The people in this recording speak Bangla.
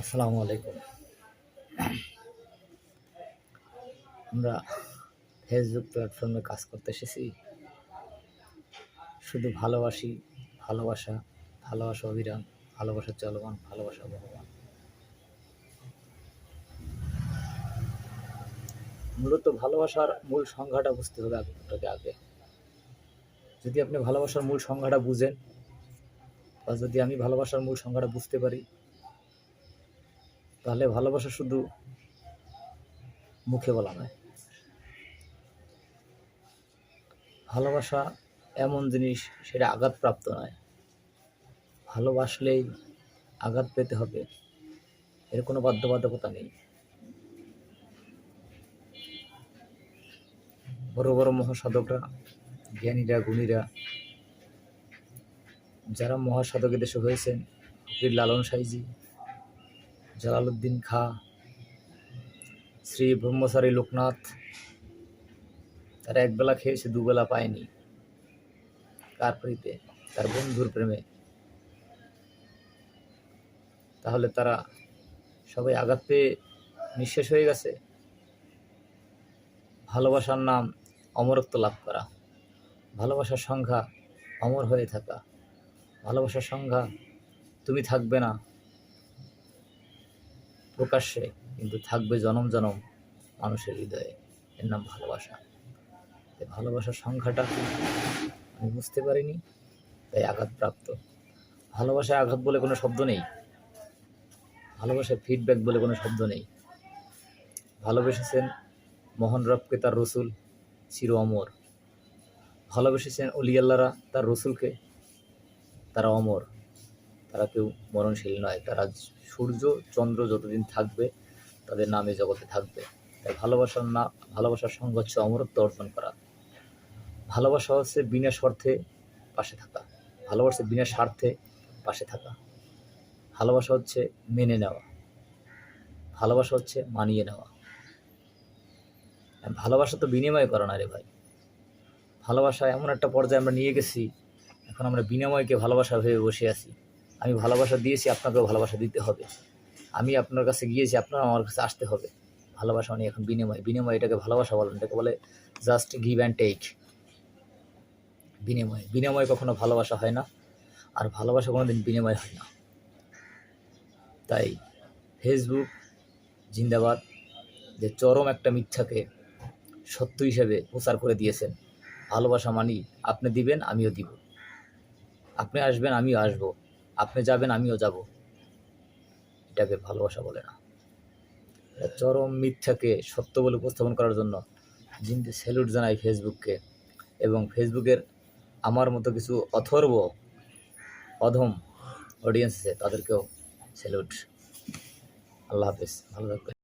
আসসালামু আলাইকুম। আমরা ফেসবুক প্ল্যাটফর্মে কাজ করতে এসেছি। শুধু ভালোবাসি, ভালোবাসা ভালোবাসা অবিরাম ভালোবাসা চলমান, ভালোবাসা ভগবান। মূলত ভালোবাসার মূল সংজ্ঞাটা বুঝতে হবে আগে আগে। যদি আপনি ভালোবাসার মূল সংজ্ঞাটা বুঝেন, বা যদি আমি ভালোবাসার মূল সংজ্ঞাটা বুঝতে পারি তাহলে ভালোবাসা শুধু মুখে বলা নয়। ভালোবাসা এমন জিনিস সেটা আঘাতপ্রাপ্ত নয়। ভালোবাসলেই আঘাত পেতে হবে, এর কোনো বাধ্যবাধকতা নেই। বড় বড় মহাসাধকরা, জ্ঞানীরা, গুণীরা, যারা মহাসাধক দেশে হয়েছেন, ফকির লালন সাইজি জালালউদ্দিন খা, শ্রী ব্রহ্মচারী লোকনাথ, তারা একবেলা খেয়েছে, দুবেলা পায়নি। কার প্রীতে? তার বন্ধুর প্রেমে। তাহলে তারা সবাই আঘাত পেয়ে নিঃশেষ হয়ে গেছে? ভালোবাসার নাম অমরত্ব লাভ করা। ভালোবাসার সংখ্যা অমর হয়ে থাকা। ভালোবাসার সংখ্যা তুমি থাকবে না প্রকাশ্যে, কিন্তু থাকবে জনম জনম মানুষের হৃদয়ে। এর নাম ভালোবাসা। এই ভালোবাসার সংখ্যাটা আমি বুঝতে পারিনি, তাই আঘাতপ্রাপ্ত। ভালোবাসায় আঘাত বলে কোনো শব্দ নেই। ভালোবাসায় ফিডব্যাক বলে কোনো শব্দ নেই। ভালোবেসেছেন মোহন রবকে তার রসুল চির অমর। ভালোবেসেছেন অলিয়াল্লারা, তার রসুলকে, তারা অমর। তারা কেউ মরণশীল নয়, তারা সূর্য, চন্দ্র যতদিন থাকবে, তাদের নামে জগতে থাকবে। তাই ভালোবাসার না, ভালোবাসার সঙ্গ হচ্ছে অমরত্ব অর্জন করা। ভালোবাসা হচ্ছে বিনা স্বার্থে পাশে থাকা। ভালোবাসা বিনা স্বার্থে পাশে থাকা। ভালোবাসা হচ্ছে মেনে নেওয়া। ভালোবাসা হচ্ছে মানিয়ে নেওয়া। ভালোবাসা তো বিনিময় করা না রে ভাই। ভালোবাসা এমন একটা পর্যায়ে আমরা নিয়ে গেছি, এখন আমরা বিনিময়কে ভালোবাসা ভেবে বসে আছি। আমি ভালোবাসা দিয়েছি, আপনাকেও ভালোবাসা দিতে হবে। আমি আপনার কাছে গিয়েছি, আপনার আমার কাছে আসতে হবে। ভালোবাসা মানে এখন বিনিময়। বিনিময় এটাকে ভালোবাসা বলেন এটাকে বলে জাস্ট গিভ অ্যান্ড টেক বিনিময়। বিনিময় কখনো ভালোবাসা হয় না, আর ভালোবাসা কোনো দিন বিনিময় হয় না। তাই ফেসবুক জিন্দাবাদ, যে চরম একটা মিথ্যাকে সত্য হিসেবে প্রচার করে দিয়েছেন। ভালোবাসা মানি আপনি দিবেন, আমিও দিব। আপনি আসবেন, আমিও আসব। আপনি যাবেন, আমিও যাব। এটাকে ভালোবাসা বলে না। চরম মিথ্যাকে সত্য বলে উপস্থাপন করার জন্য জিনকে স্যালুট জানাই ফেসবুককে এবং ফেসবুকের আমার মতো কিছু অথর্ব, অধম অডিয়েন্স আছে তাদেরকেও স্যালুট আল্লাহ হাফিজ। ভালো থাকবেন।